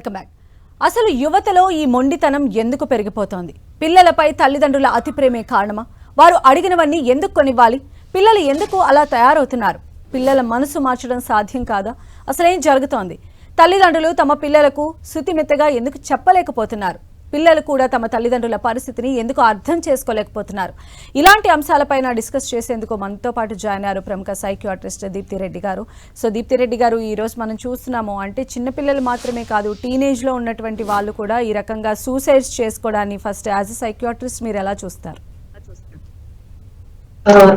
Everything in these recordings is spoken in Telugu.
Welcome back. అసలు యువతలో ఈ మొండితనం ఎందుకు పెరిగిపోతోంది? పిల్లలపై తల్లిదండ్రుల అతి ప్రేమే కారణమా? వారు అడిగినవన్నీ ఎందుకు కొనివ్వాలి? పిల్లలు ఎందుకు అలా తయారవుతున్నారు? పిల్లల మనసు మార్చడం సాధ్యం కాదా? అసలేం జరుగుతోంది? తల్లిదండ్రులు తమ పిల్లలకు శుతిమెత్తగా ఎందుకు చెప్పలేకపోతున్నారు? పిల్లలు కూడా తమ తల్లిదండ్రుల పరిస్థితిని ఎందుకు అర్థం చేసుకోలేకపోతున్నారు. ఇలాంటి అంశాలపైన డిస్కస్ చేసేందుకు మనతో పాటు జాయిన్ అయ్యారు ప్రముఖ సైకియాట్రిస్ట్ దీప్తి రెడ్డి గారు. సో దీప్తి రెడ్డి గారు ఈ రోజు మనం చూస్తున్నాము అంటే చిన్నపిల్లలు మాత్రమే కాదు టీనేజ్లో ఉన్నటువంటి వాళ్ళు కూడా ఈ రకంగా సూసైడ్స్ చేసుకోవడాన్ని ఫస్ట్ యాజ్ ఎ సైకియాట్రిస్ట్ మీరు ఎలా చూస్తారు?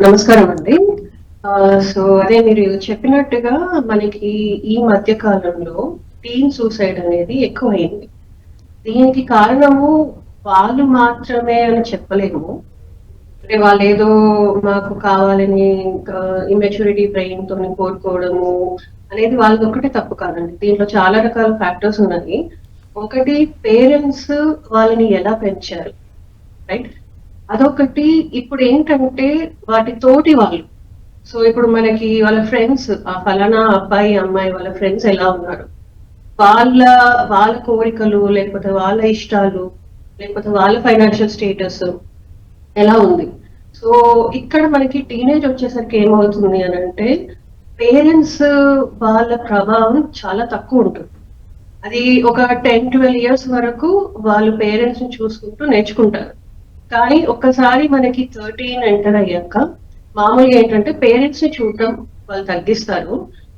నమస్కారం అండి. సో అదే మీరు చెప్పినట్టుగా మనకి ఈ మధ్య కాలంలో టీన్ సూసైడ్ అనేది ఎక్కువైంది. దీనికి కారణము వాళ్ళు మాత్రమే అని చెప్పలేము. అంటే వాళ్ళు ఏదో మాకు కావాలని ఇంకా ఇమెచ్యూరిటీ బ్రెయిన్తో కోరుకోవడము అనేది వాళ్ళది ఒకటే తప్పు కాదండి. దీంట్లో చాలా రకాల ఫ్యాక్టర్స్ ఉన్నాయి. ఒకటి పేరెంట్స్ వాళ్ళని ఎలా పెంచారు? రైట్ అదొకటి ఇప్పుడు ఏంటంటే వాటి తోటి వాళ్ళు. సో ఇప్పుడు మనకి వాళ్ళ ఫ్రెండ్స్ ఆ ఫలానా అబ్బాయి అమ్మాయి వాళ్ళ ఫ్రెండ్స్ ఎలా ఉన్నారు? వాళ్ళ వాళ్ళ కోరికలు లేకపోతే వాళ్ళ ఇష్టాలు లేకపోతే వాళ్ళ ఫైనాన్షియల్ స్టేటస్ ఎలా ఉంది? సో ఇక్కడ మనకి టీనేజ్ వచ్చేసరికి ఏమవుతుంది అని అంటే పేరెంట్స్ వాళ్ళ ప్రభావం చాలా తక్కువ ఉంటుంది. అది ఒక టెన్ ట్వెల్వ్ ఇయర్స్ వరకు వాళ్ళు పేరెంట్స్ని చూసుకుంటూ నేర్చుకుంటారు. కానీ ఒక్కసారి మనకి థర్టీన్ ఎంటర్ అయ్యాక మామూలుగా ఏంటంటే పేరెంట్స్ని చూడటం వాళ్ళు తగ్గిస్తారు.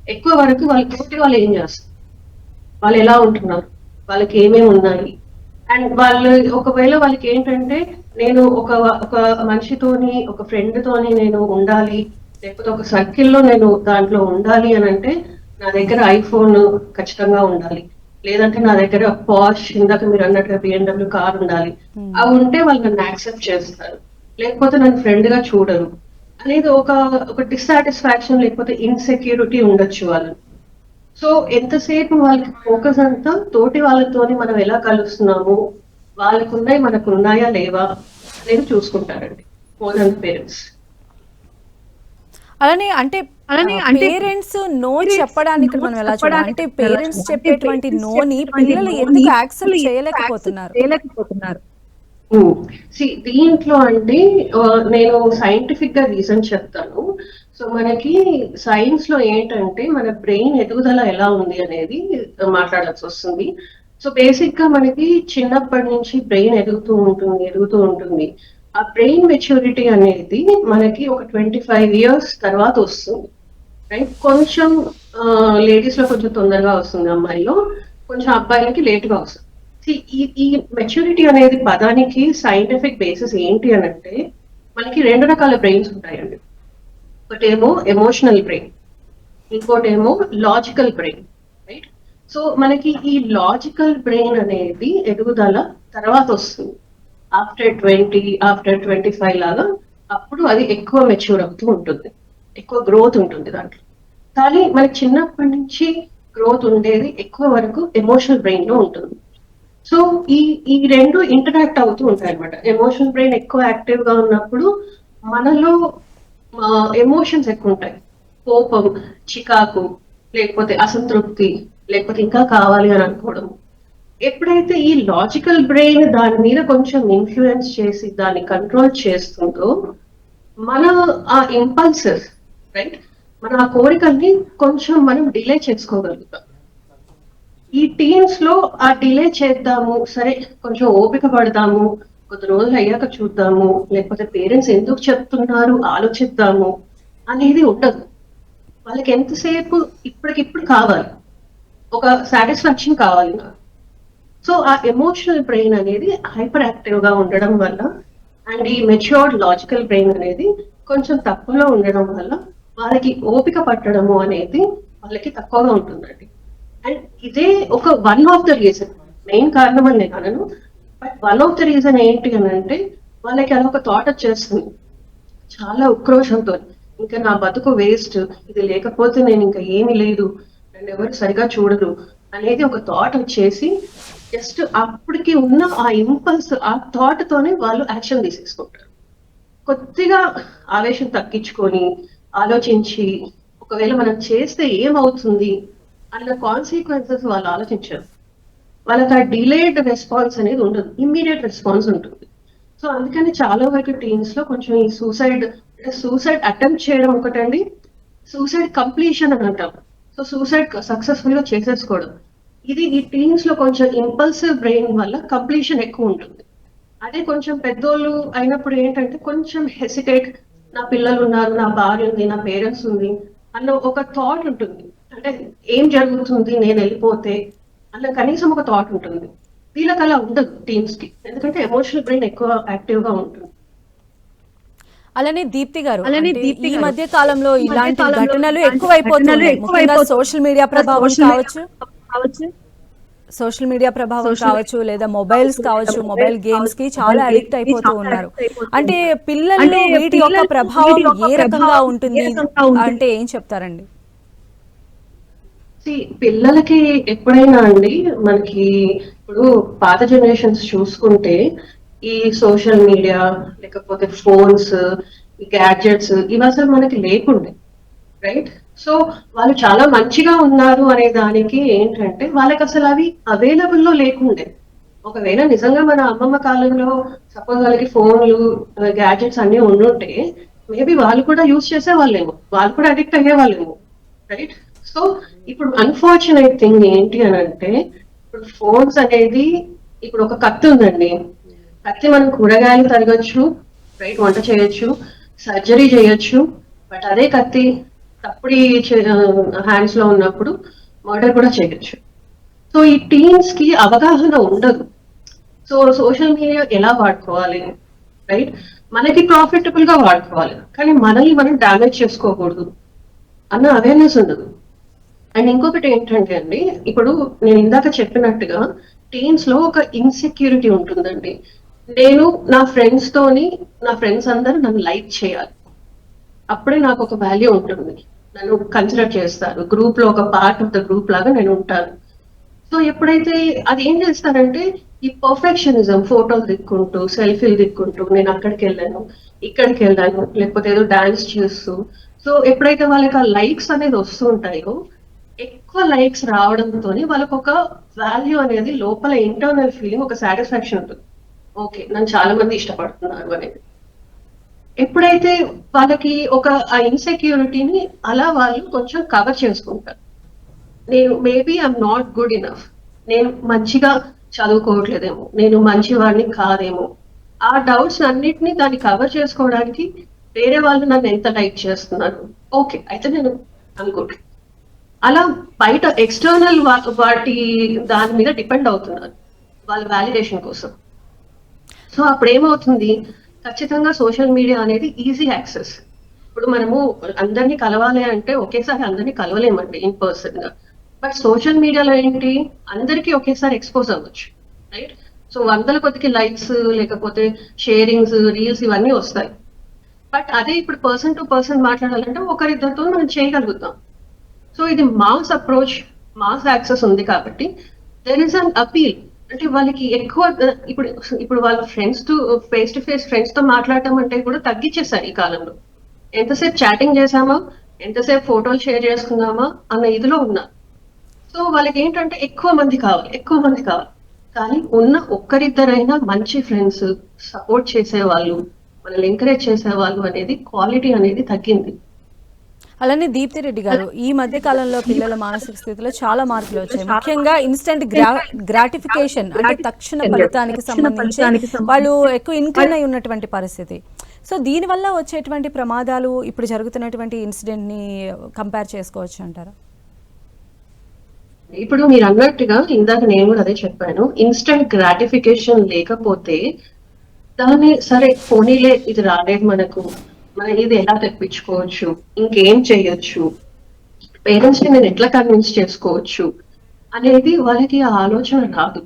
ఎక్కువ వరకు వాళ్ళు తోటి వాళ్ళు ఏం చేస్తారు? వాళ్ళు ఎలా ఉంటున్నారు? వాళ్ళకి ఏమేమి ఉన్నాయి? అండ్ వాళ్ళు ఒకవేళ వాళ్ళకి ఏంటంటే నేను ఒక ఒక మనిషితోని ఒక ఫ్రెండ్ తోని నేను ఉండాలి లేకపోతే ఒక సర్కిల్లో నేను దాంట్లో ఉండాలి అని అంటే నా దగ్గర ఐఫోన్ ఖచ్చితంగా ఉండాలి. లేదంటే నా దగ్గర పాష్ ఇందాక మీరు అన్నట్టుగా బిఎండబ్ల్యూ కార్ ఉండాలి. అవి ఉంటే వాళ్ళు నన్ను యాక్సెప్ట్ చేస్తారు. లేకపోతే నన్ను ఫ్రెండ్గా చూడరు. అనేది ఒక ఒక డిస్సాటిస్ఫాక్షన్ లేకపోతే ఇన్సెక్యూరిటీ ఉండొచ్చు వాళ్ళని సో ఎంతసేపు వాళ్ళకి ఫోకస్ అంతా తోటి వాళ్ళతోని మనం ఎలా కలుస్తున్నాము? వాళ్ళకు ఉన్నాయి మనకు ఉన్నాయా లేవా అనేది చూసుకుంటారండి. మోర్ దాన్ పేరెంట్స్ అలానే అంటే అలానే అంటే పేరెంట్స్ నో చెప్పడానికి మనం ఎలా చూడాలి? అంటే పేరెంట్స్? చెప్పేటువంటి నోని పిల్లలు ఎందుకు యాక్సెప్ట్ చేయలేకపోతున్నారు? చేయలేకపోతున్నారు. సి దీంట్లో అండి ఆ, నేను సైంటిఫిక్గా రీజన్ చెప్తాను. సో మనకి సైన్స్లో ఏంటంటే మన బ్రెయిన్ ఎదుగుదల ఎలా ఉంది అనేది మాట్లాడాల్సి వస్తుంది. సో బేసిక్గా మనకి చిన్నప్పటి నుంచి బ్రెయిన్ ఎదుగుతూ ఉంటుంది ఎదుగుతూ ఉంటుంది. ఆ బ్రెయిన్ మెచ్యూరిటీ అనేది మనకి ఒక ట్వంటీ ఫైవ్ ఇయర్స్ తర్వాత వస్తుంది. రైట్ కొంచెం లేడీస్లో కొంచెం తొందరగా వస్తుంది అమ్మాయిలో కొంచెం అబ్బాయిలకి లేట్గా వస్తుంది. ఈ ఈ మెచ్యూరిటీ అనేది పదానికి సైంటిఫిక్ బేసిస్ ఏంటి అనంటే మనకి రెండు రకాల బ్రెయిన్స్ ఉంటాయండి. ఒకటేమో ఎమోషనల్ బ్రెయిన్ ఇంకోటేమో లాజికల్ బ్రెయిన్ రైట్ సో మనకి ఈ లాజికల్ బ్రెయిన్ అనేది ఎదుగుదల తర్వాత వస్తుంది. After twenty after twenty five లాగా అప్పుడు అది ఎక్కువ మెచ్యూర్ అవుతూ ఉంటుంది. ఎక్కువ గ్రోత్ ఉంటుంది దాంట్లో. కానీ మనకి చిన్నప్పటి నుంచి గ్రోత్ ఉండేది ఎక్కువ వరకు ఎమోషనల్ బ్రెయిన్లో ఉంటుంది. సో ఈ ఈ రెండు ఇంటరాక్ట్ అవుతూ ఉంటాయి అనమాట ఎమోషనల్ బ్రెయిన్ ఎక్కువ యాక్టివ్గా ఉన్నప్పుడు మనలో ఎమోషన్స్ ఎక్కువ ఉంటాయి. కోపం చికాకు లేకపోతే అసంతృప్తి లేకపోతే ఇంకా కావాలి అని అనుకోవడం. ఎప్పుడైతే ఈ లాజికల్ బ్రెయిన్ దాని మీద కొంచెం ఇన్ఫ్లుయెన్స్ చేసి దాన్ని కంట్రోల్ చేస్తుందో మన ఆ ఇంపల్సెస్ రైట్ మన ఆ కోరికల్ని కొంచెం మనం డిలే చేసుకోగలుగుతాం. ఈ టీమ్స్లో ఆ డిలే చేద్దాము సరే కొంచెం ఓపిక పడదాము కొద్ది రోజులు అయ్యాక చూద్దాము లేకపోతే పేరెంట్స్ ఎందుకు చెప్తున్నారు ఆలోచిద్దాము అనేది ఉండదు. వాళ్ళకి ఎంతసేపు ఇప్పటికిప్పుడు కావాలి? ఒక సాటిస్ఫాక్షన్ కావాలి. సో ఆ ఎమోషనల్ బ్రెయిన్ అనేది హైపర్ యాక్టివ్గా ఉండడం వల్ల అండ్ ఈ మెచ్యూర్డ్ లాజికల్ బ్రెయిన్ అనేది కొంచెం తక్కువలో ఉండడం వల్ల వాళ్ళకి ఓపిక పట్టడము అనేది వాళ్ళకి తక్కువగా ఉంటుందండి. అండ్ ఇదే ఒక one of the reason. Main కారణం అని నేను అనను. వన్ ఆఫ్ ద రీజన్ ఏంటి అని అంటే వాళ్ళకి అదొక థాట్ వచ్చేస్తుంది. చాలా ఉక్రోషంతో ఇంకా నా బతుకు వేస్ట్ ఇది లేకపోతే నేను ఇంకా ఏమీ లేదు నన్ను ఎవరు సరిగా చూడరు అనేది ఒక థాట్ వచ్చేసి జస్ట్ అప్పటికి ఉన్న ఆ ఇంపల్స్ ఆ థాట్ తోనే వాళ్ళు యాక్షన్ తీసేసుకుంటారు. కొద్దిగా ఆవేశం తగ్గించుకొని ఆలోచించి ఒకవేళ మనం చేస్తే ఏమవుతుంది? అన్న కాన్సిక్వెన్సెస్ వాళ్ళు ఆలోచించారు. వాళ్ళకి ఆ డిలేడ్ రెస్పాన్స్ అనేది ఉండదు. ఇమ్మీడియట్ రెస్పాన్స్ ఉంటుంది. సో అందుకని చాలా వరకు టీన్స్లో కొంచెం ఈ సూసైడ్ సూసైడ్ అటెంప్ట్ చేయడం ఒకటండి. సూసైడ్ కంప్లీషన్ అని అంటాం. సో సూసైడ్ సక్సెస్ఫుల్గా చేసేసుకోవడం. ఇది ఈ టీన్స్లో కొంచెం ఇంపల్సివ్ బ్రెయిన్ వల్ల కంప్లీషన్ ఎక్కువ ఉంటుంది. అదే కొంచెం పెద్దోళ్ళు అయినప్పుడు ఏంటంటే కొంచెం హెసిటేట్ నా పిల్లలు ఉన్నారు నా భార్య ఉంది నా పేరెంట్స్ ఉంది అన్న ఒక థాట్ ఉంటుంది. అంటే ఏం జరుగుతుంది? నేను వెళ్ళిపోతే అన్న కనీసం ఒక థాట్ ఉంటుంది. వీళ్ళకి అలా ఉండదు టీమ్స్కి. ఎందుకంటే ఎమోషనల్ బ్రెయిన్ ఎక్కువ యాక్టివ్గా ఉంటుంది. అలానే దీప్తి గారు అలానే దీప్తి ఈ మధ్య కాలంలో ఇలాంటి ఘటనలు ఎక్కువైపోతున్నాయి. ముఖ్యంగా. సోషల్ మీడియా ప్రభావం సోషల్ మీడియా కావచ్చు. కావచ్చు. సోషల్ మీడియా ప్రభావం కావచ్చు లేదా మొబైల్స్ కావచ్చు, మొబైల్ గేమ్స్కి చాలా అడిక్ట్ అయిపోతూ ఉన్నారు. అంటే అంటే వీటి యొక్క ప్రభావం ఏ రకంగా ఉంటుంది? అంటే ఏం చెప్తారండి? పిల్లలకి ఎప్పుడైనా అండి మనకి ఇప్పుడు పాత జనరేషన్స్ చూసుకుంటే ఈ సోషల్ మీడియా లేకపోతే ఫోన్స్ గ్యాడ్జెట్స్ ఇవి అసలు మనకి లేకుండే రైట్ సో వాళ్ళు చాలా మంచిగా ఉన్నారు అనే దానికి ఏంటంటే వాళ్ళకి అసలు అవి అవైలబుల్లో లేకుండే. ఒకవేళ నిజంగా మన అమ్మమ్మ కాలంలో సపోజ్ వాళ్ళకి ఫోన్లు గ్యాడ్జెట్స్ అన్ని ఉండుంటే మేబీ వాళ్ళు కూడా యూజ్ చేసే వాళ్ళేమో వాళ్ళు కూడా అడిక్ట్ అయ్యే వాళ్ళేమో రైట్ సో ఇప్పుడు అన్ఫార్చునేట్ థింగ్ ఏంటి అని అంటే ఇప్పుడు ఫోన్స్ అనేది ఇప్పుడు ఒక కత్తి ఉందండి. కత్తి మనం కూరగాయలు తరగచ్చు రైట్ వంట చేయొచ్చు సర్జరీ చేయొచ్చు బట్ అదే కత్తి తప్పుడు హ్యాండ్స్లో ఉన్నప్పుడు మర్డర్ కూడా చేయొచ్చు. సో ఈ టీమ్స్కి అవగాహన ఉండదు. సో సోషల్ మీడియా ఎలా వాడుకోవాలి రైట్ మనకి ప్రాఫిటబుల్గా వాడుకోవాలి కానీ మనల్ని మనం డామేజ్ చేసుకోకూడదు అన్న అవేర్నెస్ ఉండదు. అండ్ ఇంకొకటి ఏంటంటే అండి ఇప్పుడు నేను ఇందాక చెప్పినట్టుగా టీమ్స్లో ఒక ఇన్సెక్యూరిటీ ఉంటుందండి. నేను నా ఫ్రెండ్స్ తోని నా ఫ్రెండ్స్ అందరూ నన్ను లైక్ చేయాలి. అప్పుడే నాకు ఒక వాల్యూ ఉంటుంది. నన్ను కన్సిడర్ చేస్తారు. గ్రూప్లో ఒక పార్ట్ ఆఫ్ ద గ్రూప్ లాగా నేను ఉంటాను. సో ఎప్పుడైతే అది ఏం చేస్తారంటే ఈ పర్ఫెక్షనిజం ఫోటోలు దిక్కుంటూ సెల్ఫీలు దిక్కుంటూ నేను అక్కడికి వెళ్ళాను ఇక్కడికి వెళ్ళాను లేకపోతే ఏదో డాన్స్ చేస్తూ. సో ఎప్పుడైతే వాళ్ళకి ఆ లైక్స్ అనేది వస్తుంటాయో ఎక్కువ లైక్స్ రావడంతో వాళ్ళకి ఒక వాల్యూ అనేది లోపల ఇంటర్నల్ ఫీలింగ్ ఒక సాటిస్ఫాక్షన్ ఉంటుంది. ఓకే నన్ను చాలా మంది ఇష్టపడుతున్నారు అనేది ఎప్పుడైతే వాళ్ళకి ఒక ఆ ఇన్సెక్యూరిటీని అలా వాళ్ళు కొంచెం కవర్ చేసుకుంటారు. నేను maybe I'm not good enough నేను మంచిగా చదువుకోవట్లేదేమో. నేను మంచివాడిని కాదేమో. ఆ డౌట్స్ అన్నిటిని దాన్ని కవర్ చేసుకోవడానికి వేరే వాళ్ళు నన్ను ఎంత లైక్ చేస్తున్నారు? ఓకే అయితే నేను అనుకుంటున్నాను అలా బయట ఎక్స్టర్నల్ వాటి దాని మీద డిపెండ్ అవుతున్నారు వాళ్ళ వ్యాలిడేషన్ కోసం. సో అప్పుడు ఏమవుతుంది ఖచ్చితంగా సోషల్ మీడియా అనేది ఈజీ యాక్సెస్ ఇప్పుడు మనము అందరినీ కలవాలి అంటే ఒకేసారి అందరినీ కలవలేమండి ఇన్ పర్సన్గా. బట్ సోషల్ మీడియాలో ఏంటి అందరికీ ఒకేసారి ఎక్స్పోజ్ అవ్వచ్చు రైట్ సో వందల కొద్దికి లైక్స్ లేకపోతే షేరింగ్స్ రీల్స్ ఇవన్నీ వస్తాయి. బట్ అదే ఇప్పుడు పర్సన్ టు పర్సన్ మాట్లాడాలంటే ఒకరిద్దరితో మనం చేయగలుగుతాం. సో ఇది మాస్ అప్రోచ్ మాస్ యాక్సెస్ ఉంది కాబట్టి దెర్ ఇస్ అన్ అపీల్ అంటే వాళ్ళకి ఎక్కువ ఇప్పుడు ఇప్పుడు వాళ్ళ friends to face to face ఫ్రెండ్స్తో మాట్లాడటం అంటే కూడా తగ్గించేశారు ఈ కాలంలో. ఎంతసేపు చాటింగ్ చేసామా ఎంతసేపు ఫోటోలు షేర్ చేసుకుందామా అన్న ఇదిలో ఉన్నారు సో వాళ్ళకి ఏంటంటే ఎక్కువ మంది కావాలి ఎక్కువ మంది కావాలి. కానీ ఉన్న ఒక్కరిద్దరైనా మంచి ఫ్రెండ్స్ సపోర్ట్ చేసేవాళ్ళు మనల్ని ఎంకరేజ్ చేసేవాళ్ళు అనేది క్వాలిటీ అనేది తగ్గింది. అలానే దీప్తి రెడ్డి గారు ఈ మధ్య కాలంలో పిల్లల మానసిక స్థితిలో చాలా మార్పులు వచ్చాయి. ముఖ్యంగా ఇన్స్టెంట్ గ్రాటిఫికేషన్ అంటే తక్షణ ఫలితానికి సంబంధించి వాళ్ళు ఎక్కువ ఇన్క్లైన్ అయి ఉన్నటువంటి పరిస్థితి. సో దీని వల్ల వచ్చేటువంటి ప్రమాదాలు ఇప్పుడు జరుగుతున్నటువంటి ఇన్సిడెంట్ని కంపేర్ చేసుకోవచ్చు అంటారా? ఇప్పుడు మీరు అన్నట్టుగా ఇందాక నేను కూడా అదే చెప్పాను. ఇన్స్టెంట్ గ్రాటిఫికేషన్ లేకపోతే దాన్ని సరే పోనీలే ఇది రాలేదు మనకు. మనం ఇది ఎలా తెప్పించుకోవచ్చు? ఇంకేం చేయొచ్చు? పేరెంట్స్ని నేను ఎట్లా కన్విన్స్ చేసుకోవచ్చు? అనేది వాళ్ళకి ఆ ఆలోచన రాదు.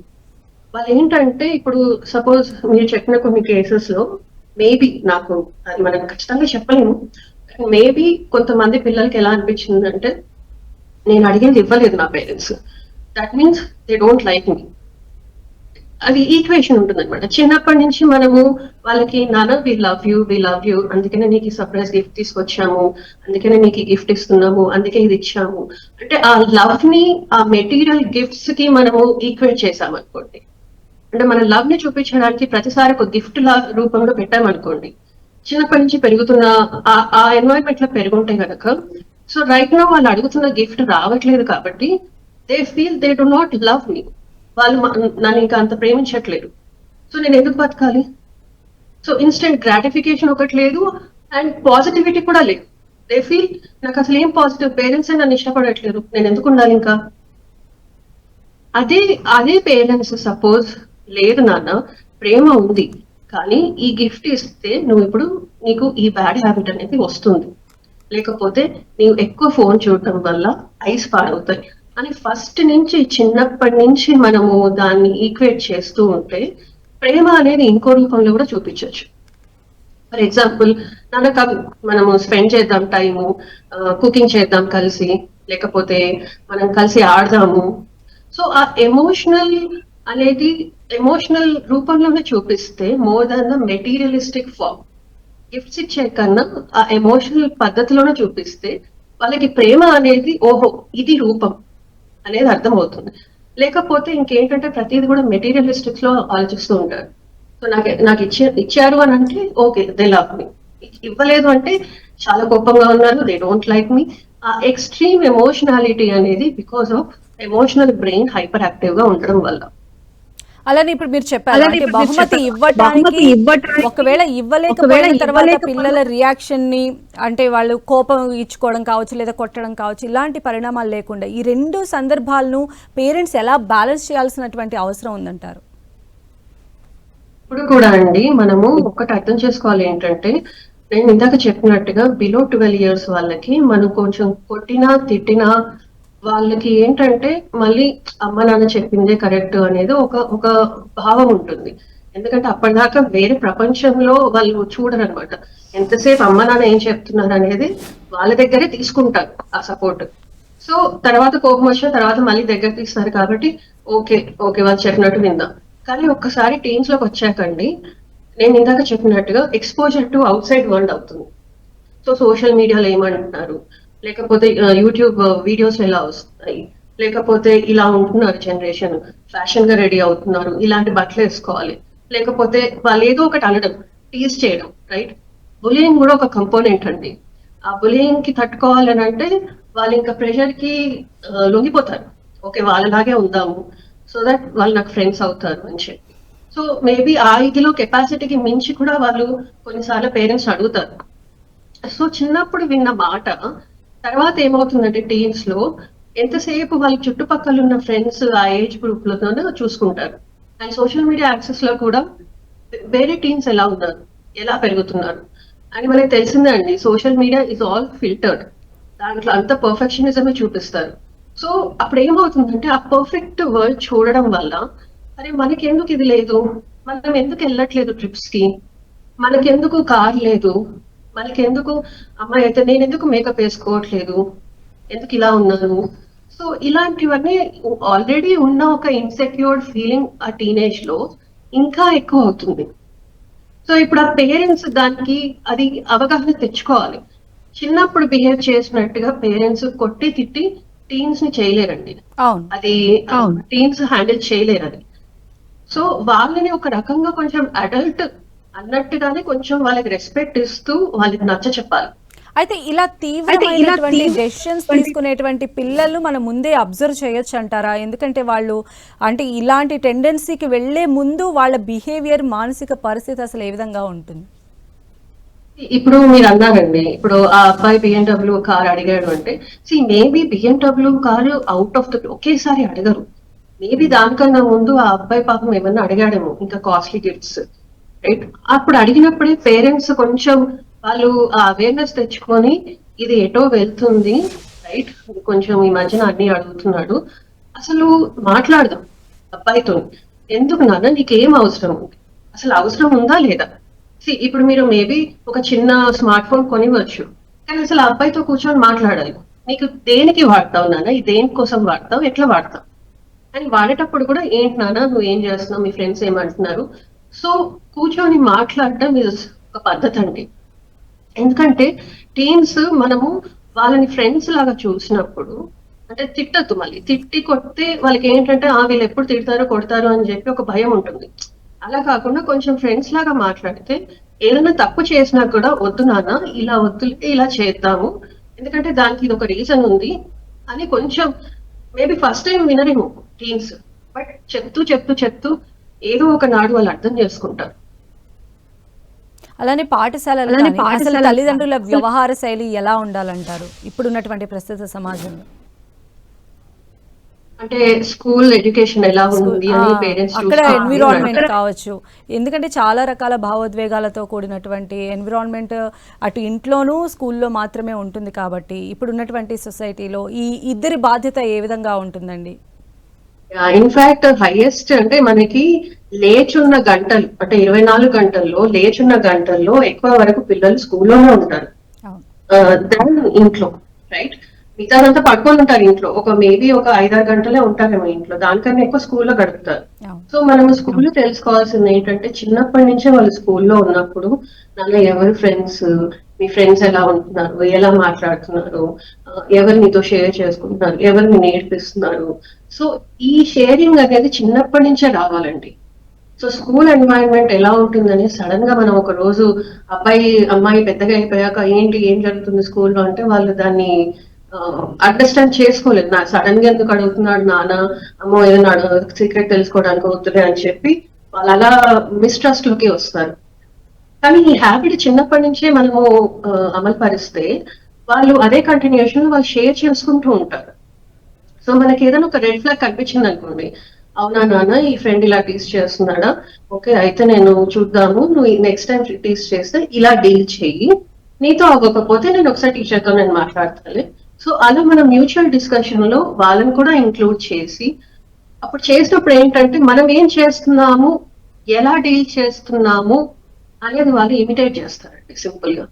వాళ్ళు ఏంటంటే ఇప్పుడు సపోజ్ మీరు చెప్పిన కొన్ని కేసెస్లో మేబీ నాకు అది మనం ఖచ్చితంగా చెప్పలేము. మేబీ కొంతమంది పిల్లలకి ఎలా అనిపించింది అంటే నేను అడిగింది ఇవ్వలేదు నా parents. That means they don't like me అది ఈక్వేషన్ ఉంటుంది అనమాట చిన్నప్పటి నుంచి మనము వాళ్ళకి నాన్న we love you we love you అందుకనే నీకు సర్ప్రైజ్ గిఫ్ట్ తీసుకొచ్చాము. అందుకనే నీకు గిఫ్ట్ ఇస్తున్నాము. అందుకే ఇది ఇచ్చాము. అంటే ఆ లవ్ని ఆ మెటీరియల్ గిఫ్ట్స్కి మనము ఈక్వేట్ చేసాము అనుకోండి అంటే మన లవ్ని చూపించడానికి ప్రతిసారి ఒక గిఫ్ట్ లా రూపంలో పెట్టామనుకోండి. చిన్నప్పటి నుంచి పెరుగుతున్న ఆ- ఆ ఎన్వైరన్మెంట్లో పెరుగుంటే గనక సో రైట్ నో వాళ్ళు అడుగుతున్న గిఫ్ట్ రావట్లేదు కాబట్టి they feel they do not love me వాళ్ళు నన్ను ఇంకా అంత ప్రేమించట్లేదు. సో నేను ఎందుకు బతకాలి? సో ఇన్స్టెంట్ గ్రాటిఫికేషన్ ఒకటి లేదు అండ్ పాజిటివిటీ కూడా లేదు. దే ఫీల్ నాకు అసలు ఏం పాజిటివ్ పేరెంట్స్ నన్ను ఇష్టపడట్లేదు. నేను ఎందుకు ఉండాలి ఇంకా? అదే అదే పేరెంట్స్ సపోజ్ లేదు నాన్న ప్రేమ ఉంది. కానీ ఈ గిఫ్ట్ ఇస్తే నువ్వు ఇప్పుడు నీకు ఈ బ్యాడ్ హ్యాబిట్ అనేది వస్తుంది. లేకపోతే నీవు ఎక్కువ ఫోన్ చూడటం వల్ల ఐస్ పాడవుతాయి. అని ఫస్ట్ నుంచి చిన్నప్పటి నుంచి మనము దాన్ని ఈక్వేట్ చేస్తూ ఉంటే ప్రేమ అనేది ఇంకో రూపంలో కూడా చూపించవచ్చు ఫర్ ఎగ్జాంపుల్ నాన్న మనము స్పెండ్ చేద్దాం టైము కుకింగ్ చేద్దాం కలిసి లేకపోతే మనం కలిసి ఆడదాము. సో ఆ ఎమోషనల్ అనేది ఎమోషనల్ రూపంలోనే చూపిస్తే more than the materialistic form gifts ఇచ్చే కన్నా ఆ ఎమోషనల్ పద్ధతిలోనే చూపిస్తే వాళ్ళకి ప్రేమ అనేది ఓహో ఇది రూపం. అనేది అర్థమవుతుంది. లేకపోతే ఇంకేంటంటే ప్రతిది కూడా మెటీరియలిస్టిక్స్లో ఆలోచిస్తూ ఉంటారు. సో నాకు నాకు ఇచ్చే ఇచ్చారు అని అంటే ఓకే దే లవ్ మీ ఇవ్వలేదు అంటే చాలా కోపంగా ఉన్నారు దే డోంట్ లైక్ మీ ఆ ఎక్స్ట్రీమ్ ఎమోషనాలిటీ అనేది because of emotional brain hyper యాక్టివ్గా ఉండడం వల్ల. అలానే ఇప్పుడు మీరు చెప్పారు బహుమతి ఇవ్వటానికి ఒకవేళ ఇవ్వలేకపోయిన తర్వాత పిల్లల రియాక్షన్ని అంటే వాళ్ళు కోపం ఇచ్చుకోవడం కావచ్చు లేదా కొట్టడం కావచ్చు ఇలాంటి పరిణామాలు లేకుండా ఈ రెండు సందర్భాలను పేరెంట్స్ ఎలా బ్యాలెన్స్ చేయాల్సినటువంటి అవసరం ఉందంటారు? ఇప్పుడు కూడా అండి మనము ఒకటి అర్థం చేసుకోవాలి ఏంటంటే నేను ఇందాక చెప్పినట్టుగా బిలో ట్వెల్వ్ ఇయర్స్ వాళ్ళకి మనం కొంచెం కొట్టినా తిట్టినా వాళ్ళకి ఏంటంటే మళ్ళీ అమ్మ నాన్న చెప్పిందే కరెక్ట్ అనేది ఒక ఒక భావం ఉంటుంది. ఎందుకంటే అప్పటిదాకా వేరే ప్రపంచంలో వాళ్ళు చూడరు అనమాట ఎంతసేపు అమ్మ నాన్న ఏం చెప్తున్నారు అనేది వాళ్ళ దగ్గరే తీసుకుంటారు ఆ సపోర్ట్. సో తర్వాత కోపం వచ్చిన తర్వాత మళ్ళీ దగ్గర తీస్తారు కాబట్టి ఓకే ఓకే వాళ్ళు చెప్పినట్టు విందాం. కానీ ఒక్కసారి టీమ్స్లోకి వచ్చాకండి నేను ఇందాక చెప్పినట్టుగా exposure to outside world అవుతుంది. సో సోషల్ మీడియాలో ఏమంటున్నారు? లేకపోతే యూట్యూబ్ వీడియోస్ ఎలా వస్తాయి? లేకపోతే ఇలా ఉంటున్నారు జనరేషన్ ఫ్యాషన్గా రెడీ అవుతున్నారు ఇలాంటి బట్టలు వేసుకోవాలి. లేకపోతే వాళ్ళు ఏదో ఒకటి అనడం టీజ్ చేయడం రైట్ బులియింగ్ కూడా ఒక కంపోనెంట్ అండి. ఆ బులియింగ్కి తట్టుకోవాలని అంటే వాళ్ళు ఇంకా ప్రెషర్కి లొంగిపోతారు. ఓకే వాళ్ళలాగే ఉందాము సో దట్ వాళ్ళు నాకు ఫ్రెండ్స్ అవుతారు అని చెప్పి. సో మేబీ ఆ ఇదిలో కెపాసిటీకి మించి కూడా వాళ్ళు కొన్నిసార్లు పేరెంట్స్ అడుగుతారు. సో చిన్నప్పుడు విన్న మాట తర్వాత ఏమవుతుందంటే టీన్స్లో ఎంతసేపు వాళ్ళ చుట్టుపక్కల ఉన్న ఫ్రెండ్స్ ఆ ఏజ్ గ్రూప్ లతోనే చూసుకుంటారు. అండ్ సోషల్ మీడియా యాక్సెస్లో కూడా వేరే టీన్స్ ఎలా ఉన్నారు ఎలా పెరుగుతున్నారు. అని మనకి తెలిసిందే అండి social media is all filtered దాంట్లో అంత పర్ఫెక్షనిజమే చూపిస్తారు. సో అప్పుడు ఏమవుతుందంటే ఆ పర్ఫెక్ట్ వరల్డ్ చూడడం వల్ల అరే మనకి ఎందుకు ఇది లేదు? మనం ఎందుకు వెళ్ళట్లేదు ట్రిప్స్కి మనకెందుకు కార్ లేదు? మనకెందుకు అమ్మాయి అయితే నేను ఎందుకు మేకప్ వేసుకోవట్లేదు? ఎందుకు ఇలా ఉన్నాను సో ఇలాంటివన్నీ ఆల్రెడీ ఉన్న ఒక ఇన్సెక్యూర్డ్ ఫీలింగ్ ఆ టీనేజ్లో ఇంకా ఎక్కువ అవుతుంది. సో ఇప్పుడు ఆ పేరెంట్స్ దానికి అది అవగాహన తెచ్చుకోవాలి. చిన్నప్పుడు బిహేవ్ చేసినట్టుగా పేరెంట్స్ కొట్టి తిట్టి టీన్స్ని చేయలేరండి. అది. టీన్స్ హ్యాండిల్ చేయలేరు అది. సో వాళ్ళని ఒక రకంగా కొంచెం అడల్ట్ అన్నట్టుగానే కొంచెం వాళ్ళకి రెస్పెక్ట్ ఇస్తూ వాళ్ళకి నచ్చ చెప్పాలి. అయితే ఇలా తీవ్రమైనటువంటి డెసిషన్స్ తీసుకునేటువంటి పిల్లలు మనం ముందే అబ్జర్వ్ చేయొచ్చు అంటారా? ఎందుకంటే వాళ్ళు అంటే ఇలాంటి టెండెన్సీకి వెళ్ళే ముందు వాళ్ళ బిహేవియర్ మానసిక పరిస్థితి అసలు ఏ విధంగా ఉంటుంది? ఇప్పుడు మీరు అన్నారండి ఇప్పుడు ఆ అబ్బాయి బిఎండబ్ల్యూ కార్ అడిగాడు అంటే see maybe BMW car out of the ఒకేసారి అడగరు. మేబీ దానికన్నా ముందు ఆ అబ్బాయి పాపం ఏమన్నా అడిగాడేమో ఇంకా కాస్ట్లీ గిఫ్ట్స్ రైట్ అప్పుడు అడిగినప్పుడే పేరెంట్స్ కొంచెం వాళ్ళు ఆ అవేర్నెస్ తెచ్చుకొని ఇది ఎటో వెళ్తుంది రైట్ కొంచెం ఈ మధ్యన అన్ని అడుగుతున్నాడు. అసలు మాట్లాడదాం అబ్బాయితో. ఎందుకు నాన్న నీకు ఏం అవసరం? ఉంది అసలు అవసరం ఉందా లేదా? సి ఇప్పుడు మీరు మేబీ ఒక చిన్న స్మార్ట్ ఫోన్ కొనివచ్చు కానీ అసలు ఆ అబ్బాయితో కూర్చొని మాట్లాడాలి. నీకు దేనికి వాడతావు నాన్న? ఈ దేనికోసం వాడతావు? ఎట్లా వాడతావు? అని వాడేటప్పుడు కూడా ఏంటి నాన్న నువ్వు ఏం చేస్తున్నావు? మీ ఫ్రెండ్స్ ఏమంటున్నారు? సో కూర్చొని మాట్లాడటం ఇస్ ఒక పద్ధతి అండి. ఎందుకంటే టీన్స్ మనము వాళ్ళని ఫ్రెండ్స్ లాగా చూసినప్పుడు అంటే తిట్టద్దు మళ్ళీ. తిట్టి కొడితే వాళ్ళకి ఏంటంటే ఆ వీళ్ళు ఎప్పుడు తిడతారో కొడతారో అని చెప్పి ఒక భయం ఉంటుంది. అలా కాకుండా కొంచెం ఫ్రెండ్స్ లాగా మాట్లాడితే ఏదైనా తప్పు చేసినా కూడా వద్దు నాన్న ఇలా వద్దు ఇలా చేద్దాము. ఎందుకంటే దానికి ఇది ఒక రీజన్ ఉంది అని కొంచెం మేబీ ఫస్ట్ టైం వినరేమో టీన్స్ బట్ చెప్తూ చెప్తూ చెప్తూ ఏదో ఒక నాడు వాళ్ళు అర్థం చేసుకుంటారు. అలానే పాఠశాలలు పాఠశాలలు తల్లిదండ్రుల వ్యవహార శైలి ఎలా ఉండాలంటారు? ఇప్పుడున్నటువంటి ప్రస్తుత సమాజంలో. అంటే స్కూల్ ఎడ్యుకేషన్ ఎలా ఉంది ఆ, అని పేరెంట్స్ అక్కడ ఎన్విరాన్మెంట్ కావచ్చు. ఎందుకంటే చాలా రకాల భావోద్వేగాలతో కూడినటువంటి ఎన్విరాన్మెంట్ అటు ఇంట్లోనూ స్కూల్లో మాత్రమే ఉంటుంది కాబట్టి ఇప్పుడు ఉన్నటువంటి సొసైటీలో ఈ ఇద్దరి బాధ్యత ఏ విధంగా ఉంటుందండి? ఇన్ఫాక్ట్ హైయెస్ట్ అంటే మనకి లేచున్న గంటలు అంటే ఇరవై నాలుగు గంటల్లో లేచున్న గంటల్లో ఎక్కువ వరకు పిల్లలు స్కూల్లోనే ఉంటారు. దాన్ ఇంట్లో రైట్ మిగతాదంతా పడుకొని ఉంటారు ఇంట్లో. ఒక మేబీ ఒక ఐదారు గంటలే ఉంటారేమో ఇంట్లో. దానికన్నా ఎక్కువ స్కూల్లో గడుపుతారు. సో మనం స్కూల్లో తెలుసుకోవాల్సింది ఏంటంటే చిన్నప్పటి నుంచే వాళ్ళు స్కూల్లో ఉన్నప్పుడు నాన్న ఎవరి ఫ్రెండ్స్ మీ ఫ్రెండ్స్ ఎలా ఉంటున్నారు? ఎలా మాట్లాడుతున్నారు? ఎవరు నీతో షేర్ చేసుకుంటున్నారు? ఎవరిని నేర్పిస్తున్నారు? సో ఈ షేరింగ్ అనేది చిన్నప్పటి నుంచే రావాలండి. సో స్కూల్ ఎన్వైరన్మెంట్ ఎలా ఉంటుందని సడన్గా మనం ఒక రోజు అబ్బాయి అమ్మాయి పెద్దగా అయిపోయాక ఏంటి ఏం జరుగుతుంది స్కూల్లో అంటే వాళ్ళు దాన్ని అండర్స్టాండ్ చేసుకోలేదు. నా సడన్గా ఎందుకు అడుగుతున్నాడు నాన్న అమ్మో ఏదైనా సీక్రెట్ తెలుసుకోవడానికి అవుతుంది అని చెప్పి వాళ్ళు అలా మిస్ట్రస్ట్లోకి వస్తారు. కానీ ఈ హ్యాబిట్ చిన్నప్పటి నుంచే మనము అమలు పరిస్తే వాళ్ళు అదే కంటిన్యూషన్ వాళ్ళు షేర్ చేసుకుంటూ ఉంటారు. సో మనకి ఏదైనా ఒక రెడ్ ఫ్లాగ్ కనిపించింది అనుకోండి. అవునా నాన్న ఈ ఫ్రెండ్ ఇలా టీస్ చేస్తున్నాడా? ఓకే అయితే నేను చూద్దాము నువ్వు నెక్స్ట్ టైం టీస్ చేస్తే ఇలా డీల్ చేయి. నీతో అవ్వకపోతే నేను ఒకసారి టీచర్తో నేను మాట్లాడతాను సో అలా మనం మ్యూచువల్ డిస్కషన్లో వాళ్ళని కూడా ఇంక్లూడ్ చేసి అప్పుడు చేసినప్పుడు ఏంటంటే మనం ఏం చేస్తున్నాము ఎలా డీల్ చేస్తున్నాము అనేది వాళ్ళు ఇమిటేట్ చేస్తారండి సింపుల్గా.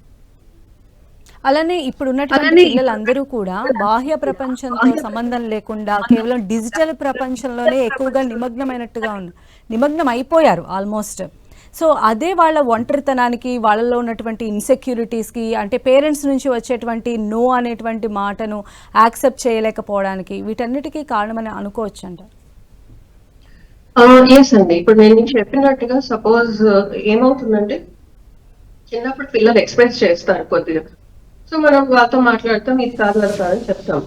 అలానే ఇప్పుడు ఉన్నటువంటి పిల్లలందరూ కూడా బాహ్య ప్రపంచంతో సంబంధం లేకుండా కేవలం డిజిటల్ ప్రపంచంలోనే ఎక్కువగా నిమగ్నమైనట్టుగా ఉంది నిమగ్నం అయిపోయారు ఆల్మోస్ట్. సో అదే వాళ్ళ ఒంటరితనానికి వాళ్ళలో ఉన్నటువంటి ఇన్సెక్యూరిటీస్కి అంటే పేరెంట్స్ నుంచి వచ్చేటువంటి నో అనేటువంటి మాటను యాక్సెప్ట్ చేయలేకపోవడానికి వీటన్నిటికీ కారణమని అనుకోవచ్చు అంట ఎస్ అండి. ఇప్పుడు నేను చెప్పినట్టుగా సపోజ్ ఏమవుతుందంటే చిన్నప్పుడు పిల్లలు ఎక్స్ప్రెస్ చేస్తారు కొద్దిగా. సో మనం వాళ్ళతో మాట్లాడతాం ఇది కాదు అది కాదని చెప్తాం.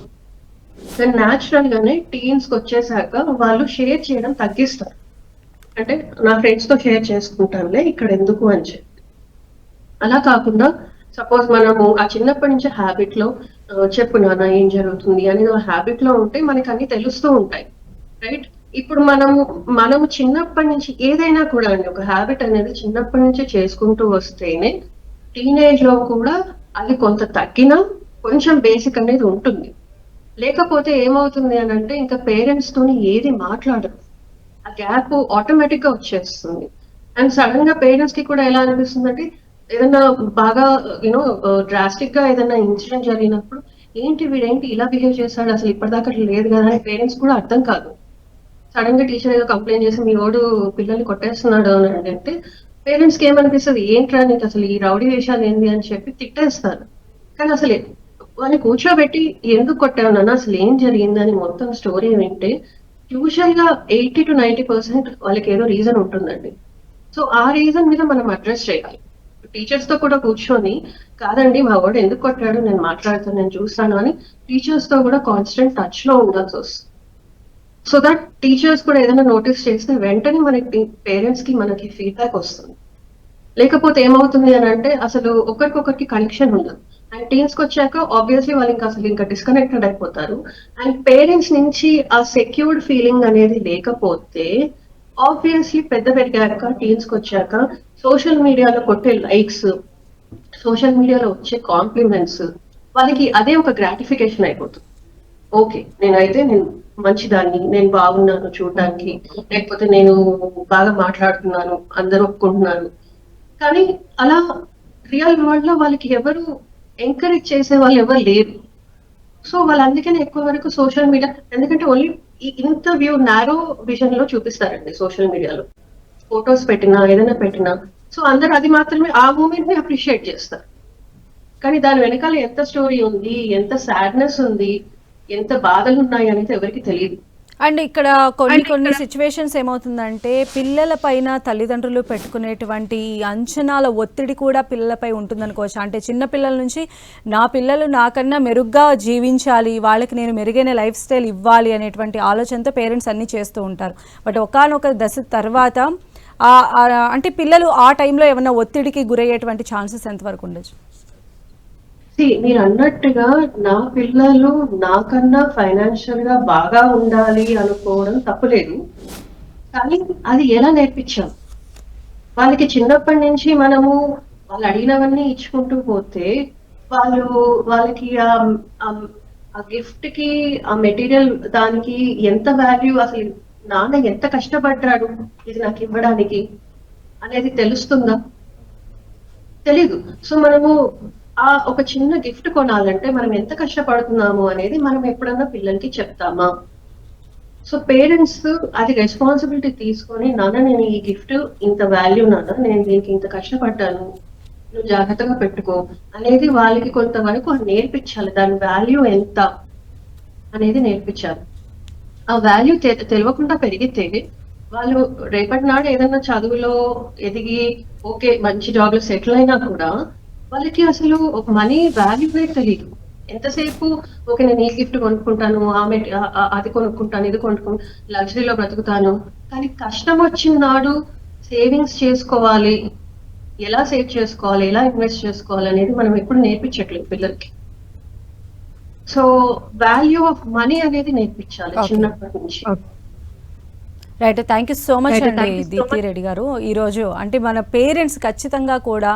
దెన్ న్యాచురల్ గానే టీన్స్కి వచ్చేసాక వాళ్ళు షేర్ చేయడం తగ్గిస్తారు. అంటే నా ఫ్రెండ్స్తో షేర్ చేసుకుంటానులే ఇక్కడ ఎందుకు అని చెప్పి. అలా కాకుండా సపోజ్ మనము ఆ చిన్నప్పటి నుంచి హ్యాబిట్లో చెప్పు నాన్న ఏం జరుగుతుంది అనేది హ్యాబిట్లో ఉంటే మనకి అన్ని తెలుస్తూ ఉంటాయి. రైట్ ఇప్పుడు మనము మనము చిన్నప్పటి నుంచి ఏదైనా కూడా అండి ఒక హ్యాబిట్ అనేది చిన్నప్పటి నుంచి చేసుకుంటూ వస్తేనే టీనేజ్లో కూడా అది కొంత తగ్గినా కొంచెం బేసిక్ అనేది ఉంటుంది. లేకపోతే ఏమవుతుంది అని అంటే ఇంకా పేరెంట్స్ తోని ఏది మాట్లాడరు. ఆ గ్యాప్ ఆటోమేటిక్గా వచ్చేస్తుంది. అండ్ సడన్గా పేరెంట్స్కి కూడా ఎలా అనిపిస్తుంది అంటే ఏదైనా బాగా యూనో డ్రాస్టిక్ uh, గా ఏదైనా ఇన్సిడెంట్ జరిగినప్పుడు ఏంటి వీడేంటి ఇలా బిహేవ్ చేస్తాడు అసలు ఇప్పటిదాకా అట్లా లేదు కదా అని పేరెంట్స్ కూడా అర్థం కాదు. సడన్గా టీచర్ ఏదో కంప్లైంట్ చేసి మీ వాడు పిల్లల్ని కొట్టేస్తున్నాడు అని అంటే పేరెంట్స్కి ఏమనిపిస్తుంది? ఏంట్రా నీకు అసలు ఈ రౌడీ వేషాలు ఏంది అని చెప్పి తిట్టేస్తారు. కానీ అసలు వాళ్ళని కూర్చోబెట్టి ఎందుకు కొట్టావు నాన్న? అసలు ఏం జరిగిందని మొత్తం స్టోరీ వింటే యూజువల్గా ఎయిటీ టు నైన్టీ పర్సెంట్ వాళ్ళకి ఏదో రీజన్ ఉంటుందండి. సో ఆ రీజన్ మీద మనం అడ్రస్ చేయాలి. టీచర్స్తో కూడా కూర్చొని కాదండి మా వాడు ఎందుకు కొట్టాడు? నేను మాట్లాడుతాను నేను చూస్తాను అని టీచర్స్తో కూడా కాన్స్టెంట్ టచ్లో ఉండాల్సి వస్తుంది. సో దట్ టీచర్స్ కూడా ఏదైనా నోటీస్ చేస్తే వెంటనే మనకి పేరెంట్స్కి మనకి ఫీడ్బ్యాక్ వస్తుంది. లేకపోతే ఏమవుతుంది అని అంటే అసలు ఒకరికొకరికి కనెక్షన్ ఉండదు. అండ్ టీన్స్కి వచ్చాక ఆబ్వియస్లీ వాళ్ళు ఇంకా అసలు ఇంకా డిస్కనెక్టెడ్ అయిపోతారు. అండ్ పేరెంట్స్ నుంచి ఆ సెక్యూర్డ్ ఫీలింగ్ అనేది లేకపోతే ఆబ్వియస్లీ పెద్ద పెరిగాక టీన్స్కి వచ్చాక సోషల్ మీడియాలో కొట్టే లైక్స్ సోషల్ మీడియాలో వచ్చే కాంప్లిమెంట్స్ వాళ్ళకి అదే ఒక గ్రాటిఫికేషన్ అయిపోతుంది. ఓకే నేనైతే నేను మంచిదాన్ని నేను బాగున్నాను చూడడానికి. లేకపోతే నేను బాగా మాట్లాడుతున్నాను అందరూ ఒప్పుకుంటున్నాను కానీ అలా రియల్ వరల్డ్లో వాళ్ళకి ఎవరు ఎంకరేజ్ చేసే వాళ్ళు ఎవరు లేరు. సో వాళ్ళు అందుకనే ఎక్కువ వరకు సోషల్ మీడియా ఎందుకంటే ఓన్లీ ఇంత వ్యూ నారో విజన్లో చూపిస్తారండి సోషల్ మీడియాలో ఫొటోస్ పెట్టినా ఏదైనా పెట్టినా. సో అందరు అది మాత్రమే ఆ మూమెంట్ని అప్రిషియేట్ చేస్తారు. కానీ దాని వెనకాల ఎంత స్టోరీ ఉంది ఎంత సాడ్నెస్ ఉంది ఎంత బాధలు ఉన్నాయి అనేది ఎవరికి తెలియదు. అండ్ ఇక్కడ కొన్ని కొన్ని సిచ్యువేషన్స్ ఏమవుతుందంటే పిల్లల పైన తల్లిదండ్రులు పెట్టుకునేటువంటి అంచనాల ఒత్తిడి కూడా పిల్లలపై ఉంటుందనుకోవచ్చు. అంటే చిన్న పిల్లల నుంచి నా పిల్లలు నాకన్నా మెరుగ్గా జీవించాలి వాళ్ళకి నేను మెరుగైన లైఫ్ స్టైల్ ఇవ్వాలి అనేటువంటి ఆలోచనతో పేరెంట్స్ అన్నీ చేస్తూ ఉంటారు. బట్ ఒకానొక దశ తర్వాత అంటే పిల్లలు ఆ టైంలో ఏమైనా ఒత్తిడికి గురయ్యేటువంటి ఛాన్సెస్ ఎంతవరకు ఉండొచ్చు? మీరు అన్నట్టుగా నా పిల్లలు నాకన్నా ఫైనాన్షియల్గా బాగా ఉండాలి అనుకోవడం తప్పులేదు. కానీ అది ఎలా నేర్పించాం? వాళ్ళకి చిన్నప్పటి నుంచి మనము వాళ్ళు అడిగినవన్నీ ఇచ్చుకుంటూ పోతే వాళ్ళు వాళ్ళకి ఆ- ఆ- గిఫ్ట్కి ఆ మెటీరియల్ దానికి ఎంత వాల్యూ అసలు నాన్న ఎంత కష్టపడ్డాడు ఇది నాకు ఇవ్వడానికి అనేది తెలుస్తుందా? తెలీదు. సో మనము ఆ ఒక చిన్న గిఫ్ట్ కొనాలంటే మనం ఎంత కష్టపడుతున్నాము అనేది మనం ఎప్పుడన్నా పిల్లలకి చెప్తామా? సో పేరెంట్స్ అది రెస్పాన్సిబిలిటీ తీసుకొని నాన్న నేను ఈ గిఫ్ట్ ఇంత వాల్యూ నాన్న నేను దీనికి ఇంత కష్టపడ్డాను నువ్వు జాగ్రత్తగా పెట్టుకో అనేది వాళ్ళకి కొంతవరకు నేర్పించాలి. దాని వాల్యూ ఎంత అనేది నేర్పించాలి. ఆ వాల్యూ తెలియకుండా పెరిగితే వాళ్ళు రేపటి నాడు ఏదైనా చదువులో ఎదిగి ఓకే మంచి జాబ్లో సెటిల్ అయినా కూడా వాళ్ళకి అసలు ఒక మనీ వాల్యూనే తెలియదు ఎంతసేపు ఓకే నేను ఈ గిఫ్ట్ కొనుక్కుంటాను ఆమె అది కొనుక్కుంటాను ఇది కొనుక్కుంటాను లగ్జరీలో బ్రతుకుతాను. కానీ కష్టం వచ్చిన నాడు సేవింగ్స్ చేసుకోవాలి. ఎలా సేవ్ చేసుకోవాలి ఎలా ఇన్వెస్ట్ చేసుకోవాలి అనేది మనం ఎప్పుడు నేర్పించట్లేదు పిల్లలకి. సో వాల్యూ ఆఫ్ మనీ అనేది నేర్పించాలి. చిన్నప్పటి నుంచి. Right thank you so much అండి దీప్తి. రెడ్డి గారు. ఈరోజు అంటే మన పేరెంట్స్ ఖచ్చితంగా కూడా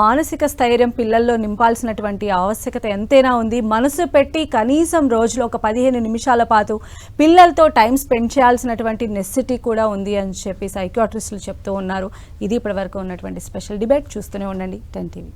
మానసిక స్థైర్యం పిల్లల్లో నింపాల్సినటువంటి ఆవశ్యకత ఎంతైనా ఉంది. మనసు పెట్టి కనీసం రోజులో ఒక పదిహేను నిమిషాల పాటు పిల్లలతో టైం స్పెండ్ చేయాల్సినటువంటి నెసిటీ కూడా ఉంది అని చెప్పి సైకియాట్రిస్టులు చెప్తూ ఉన్నారు. ఇది ఇప్పటివరకు ఉన్నటువంటి స్పెషల్ డిబేట్ చూస్తూనే ఉండండి. Ten TV